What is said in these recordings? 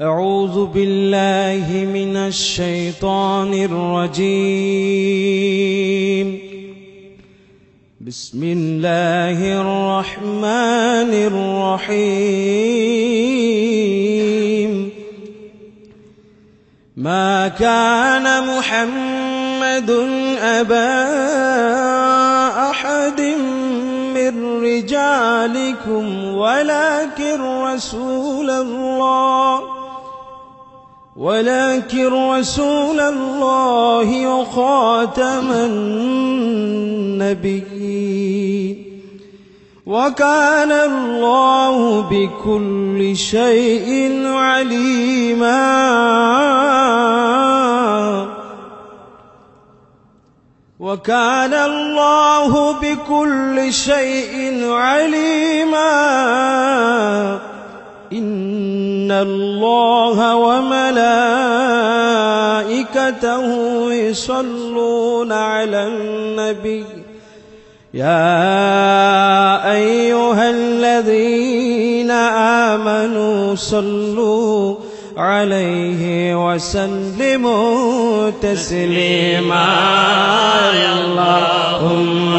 أعوذ بالله من الشيطان الرجيم. بسم الله الرحمن الرحيم. ما كان محمد أبا أحد من رجالكم ولكن رسول الله ولكن رسول الله وخاتم النبيين. وكان الله بكل شيء عليما. وكان الله بكل شيء عليما. إن الله وملائكته يصلون على النبي يا أيها الذين آمنوا صلوا عليه وسلموا تسليما يا اللهم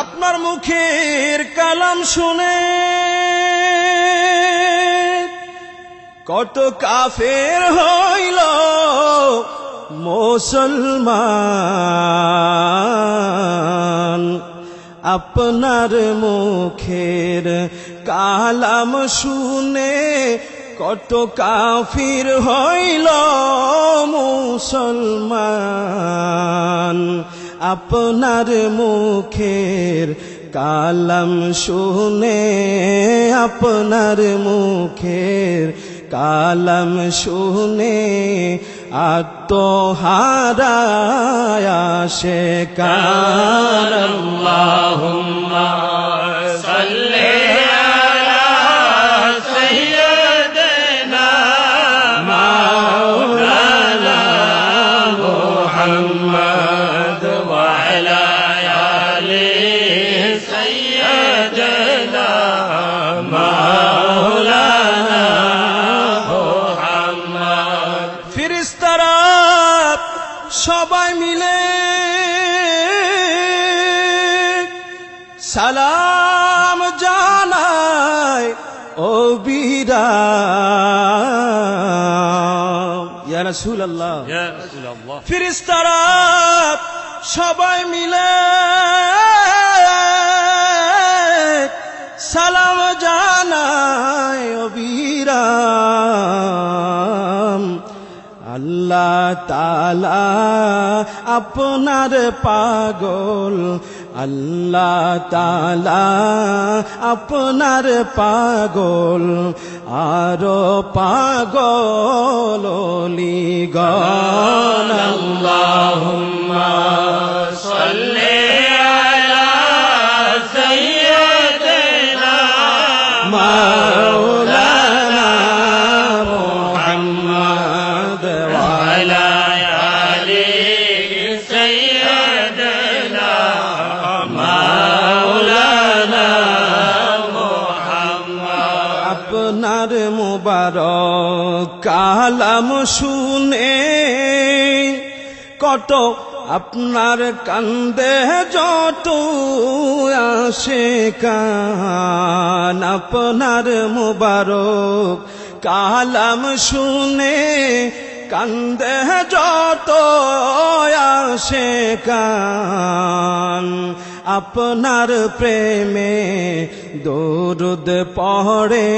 আপনার মুখের কালাম শুনে কত কাফের হইল মুসলমান। আপনার মুখের কালাম শুনে কত কাফির হইল মুসলমান। আপনার মুখের কালাম শুনে, আপনার মুখের কালাম শুনে আত্মহারায় সে কার। আমরা সবাই মিলে সালাম জানাই ও বীরা রসুল আল্লাহ ফিরিস্তারা সবাই মিলে সালাম জানায় বিরা আল্লাহ তালা আপনার পাগল। আল্লাহ তালা আপনার পাগল। আরও পাগল লিগল আল্লাহ কালাম শুনে কত আপনার কান্দে যত আসে কান। আপনার মুবারক কালাম শুনে কান্দে যত আসে কান। আপনার প্রেমে দরুদ পড়ে।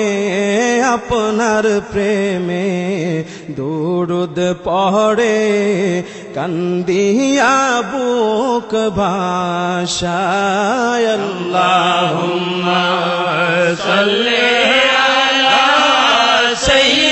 আপনার প্রেমে দরুদ পড়ে। কান্দিয়া বুক ভাষায় সেই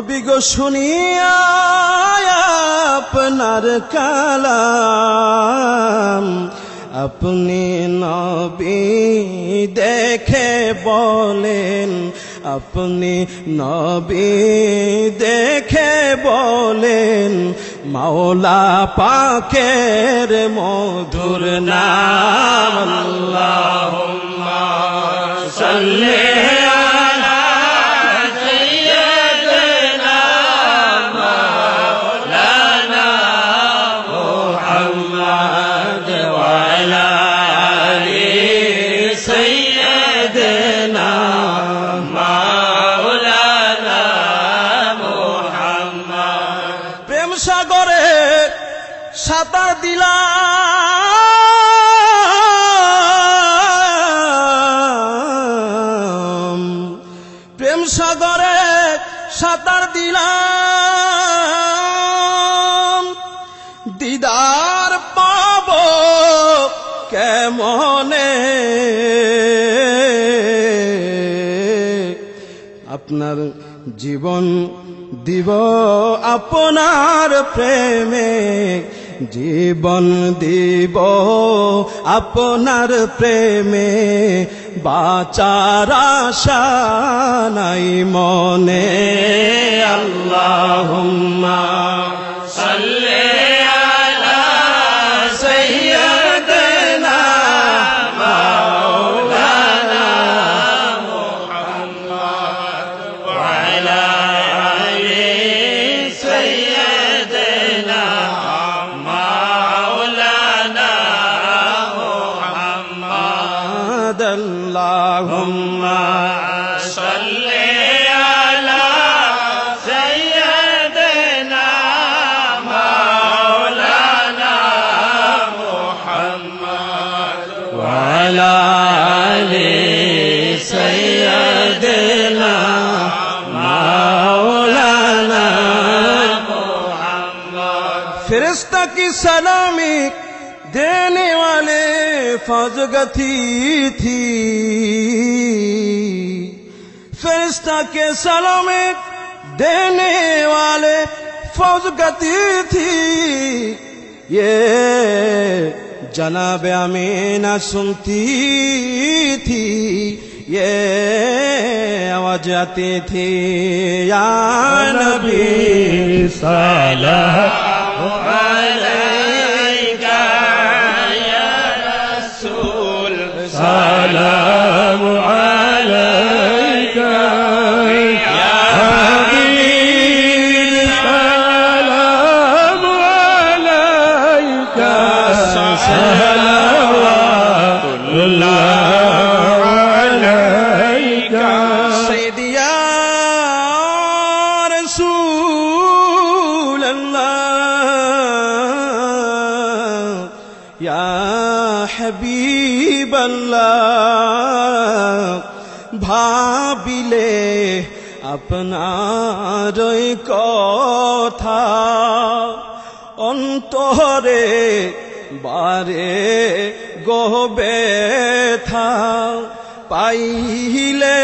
নবী গো শুনিয়া, আপনার কালাম। আপনি নবী দেখে বলেন, আপনি নবী দেখে বলেন, মাওলা পাকের মধুর নাম আল্লাহ সাল্লাহ সাঁতার দিলাম প্রেম সাগরে সাঁতার দিলাম। দিদার পাব কেমনে? আপনার জীবন দিব আপনার প্রেমে। জীবন দিব আপনার প্রেমে বাচার আশা নাই মনে। আল্লাহুম্মা فرشتہ کی سلامی دینے والے فوج گتی تھی۔ فرستا کے سلامی دینے والے فوج گتی تھی۔ یہ جناب امینا سنتی تھی، یہ آواز آتی تھی، یا نبی سلام علیکہ یا رسول سلام আপনার কথা অন্তরে বারে গবে থা। পাইলে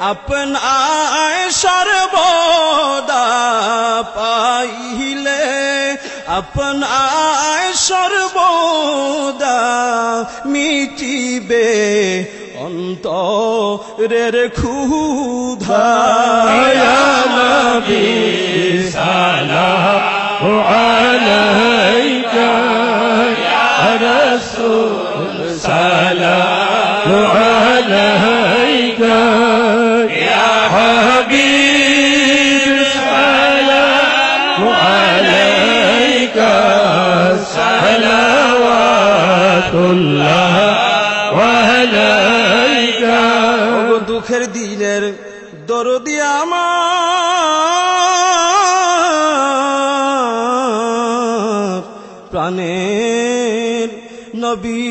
আপনায় সর্বদা পাইলে আপনায় সর্বদা মিটিবে অন্ত রের খুধায়াবি সালাহ আলাইকা রসুল সালাহ প্রাণের নবী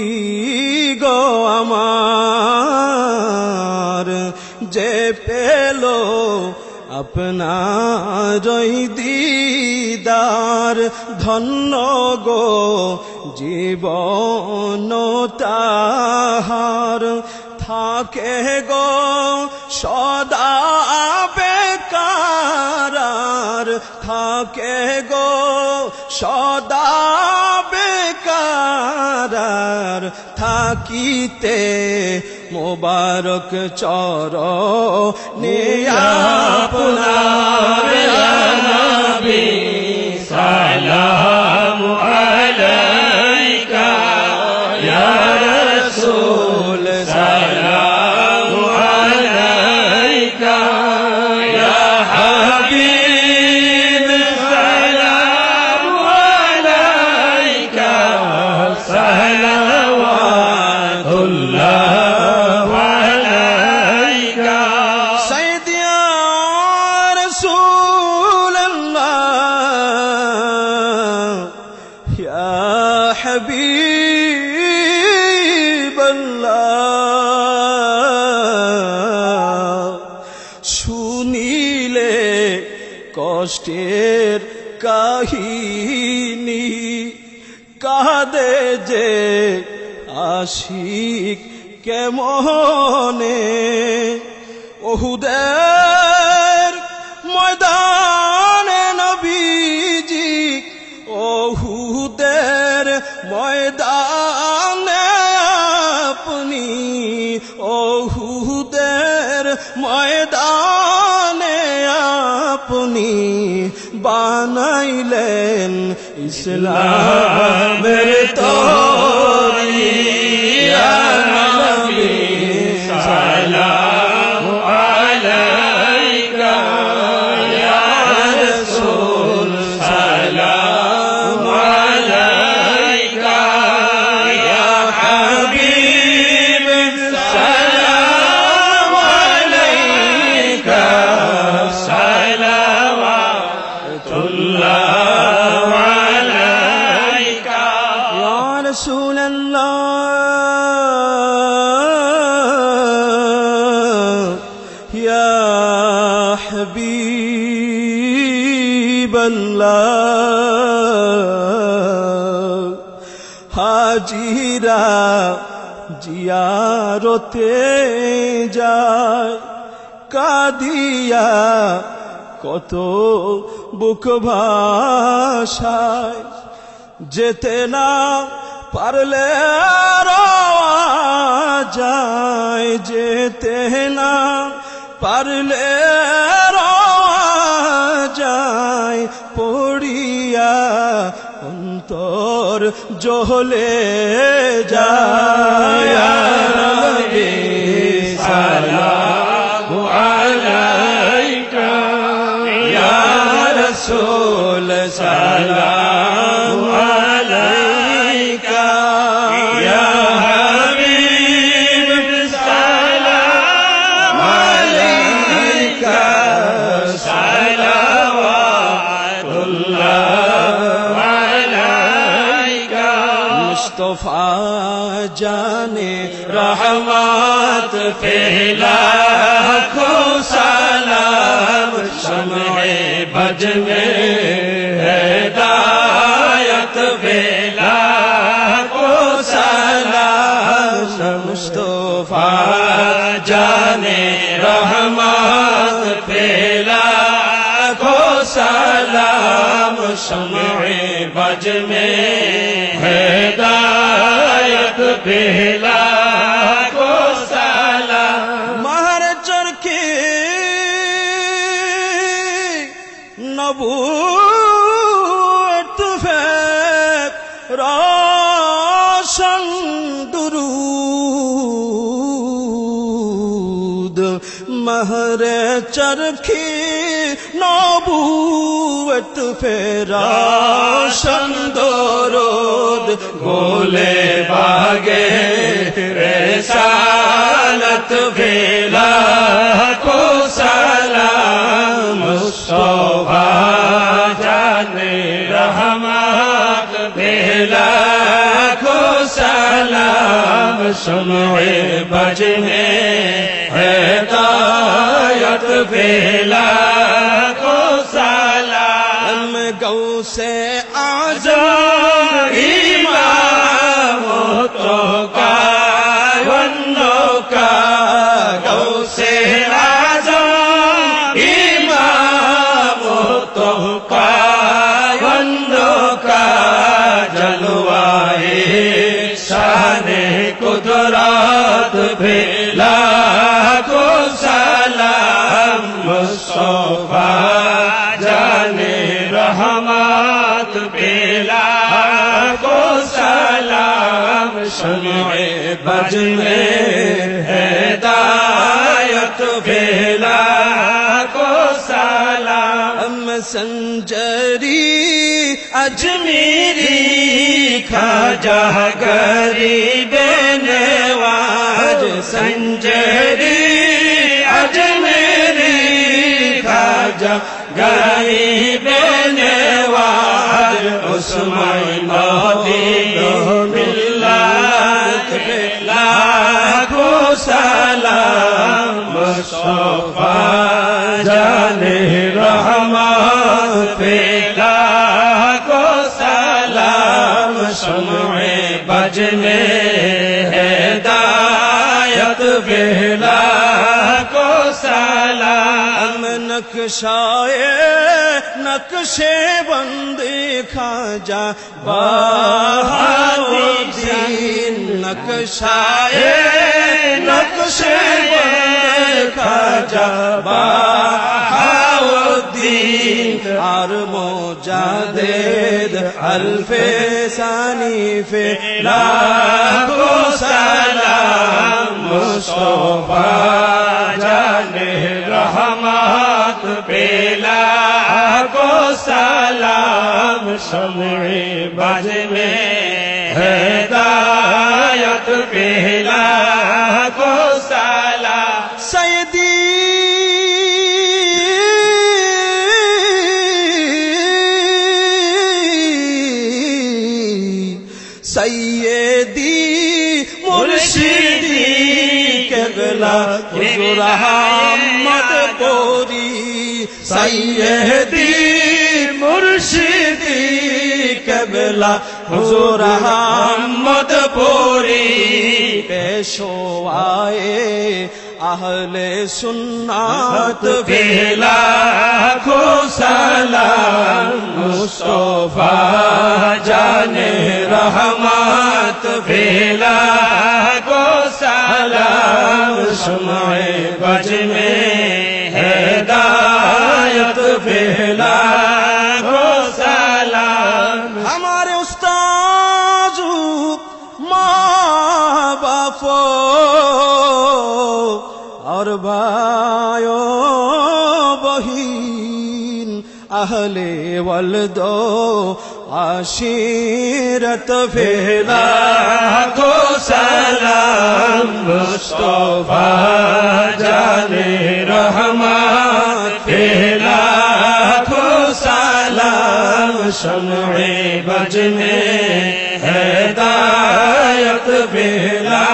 গো আমার, যে পেল আপনার দিদার ধন্য গো জীবন তাহার থাকে গো সদা বেকার থাকে গো সদা বেকার থাকিতে মোবারক চর নিয়া নবী আশিক কেমনে? ওহুদের ময়দানে নবীজি ওহুদের ময়দানে আপনি ওহুদের ময়দানে আপনি বানাইলেন ইসলামের 할렐루야. জিয়ারতে যায়, কাদিয়া কত বুক ভাষায় যেতে না পারলে যায় যেতে না পারলে যায় পড়িয়া सोले जला भुआ कयार सोल رحمات پہلا کو سلام، شمع بجن ہدایت پھیلا کو سلام مصطفیٰ جانے رحمات پھیلا کو سلام، شمع میں ہدایت پھیلا۔ قوت پھیرا دو رود گولے باگے رسالت بھیلا کو سلام مصطفیٰ جانے رحمت بھیلا کو سلام، سمع بجنے ہے تایت پھیلا بھیلا کو سلام صوفہ جانے رحمات بھیلا کو سلام شمع بجنے ہدایت بھیلا کو سلام سنجری اجمیری کھا جا گریبے سنجری اجمیری خاجا گری بینوار عثمان مودی ملت لاکھو سلام مصطفیٰ नक्शाए नक्शे बंदी खाजा बहादुद्दीन नक्शाए नक्शे बंदी खाजा बहाउद्दीन और मोजादेद अल्फे सानीफे लाखो सलाम मुस्तफा বেলা গো সালাম সমে বাজে মে হেদায়ত বেলা গো সালা সৈদি সৈয়দি মুর্শিদি কেবলা হুজুর আহমদ পুরী। سیدی مرشدی قبلہ حضور احمد پوری پیشو آئے اہل سنت بھیلا کو سلام مصطفیٰ جان رحمت بھیلا کو سلام سمائے بج میں ہے دار হায়াত ফেলা গো সালাম আমার উস্তাজ মা বাপ আর ভাই বহিন আহলে ওয়ালদ عشیرت پھیلا کو سلام، مصطفیٰ جان رحمت پھیلا کو سلام، شمع بجنے ہدایت پھیلا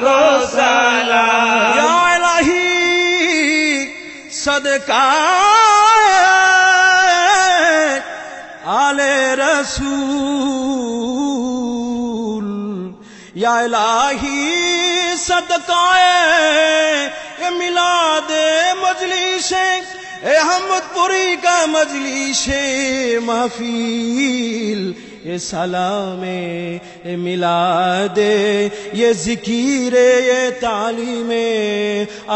کو سلام۔ یا الہی، صدقہ رسول یا الہی صدقائے ملا دے مجلس احمد پوری کا مجلس محفیل یہ سلام ملا دے یہ ذکیر یہ تعلیم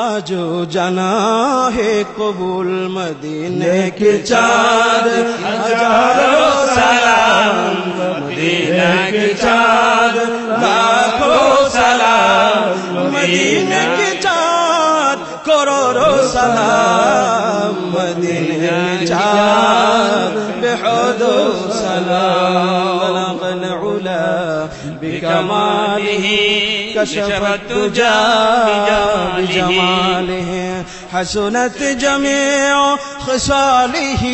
آج جنا ہے قبول مدینے کے چار ہزاروں سلام مدینے کے چار لاکھوں سلام مدینے کے چار کروڑوں سلام مدینے چار بے حد سلام۔ تجا جا جمال ہے۔ حسنت جميع خصاله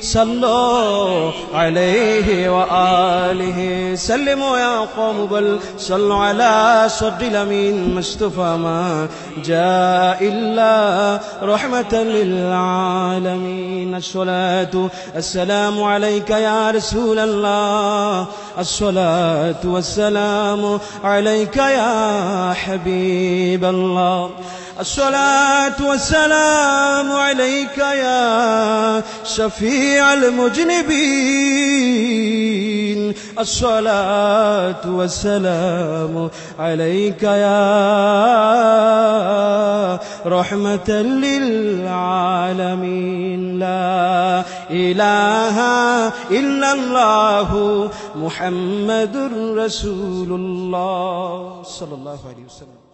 صلوا عليه وآله. سلموا يا قوم بل صلوا على صد الأمين مصطفى ما جاء إلا رحمة للعالمين. الصلاة السلام عليك يا رسول الله. الصلاة والسلام عليك يا حبيب الله. الصلاة والسلام عليك يا شفيع المجنبين. الصلاة والسلام عليك يا رحمة للعالمين. لا إله إلا الله محمد رسول الله. صلى الله عليه وسلم.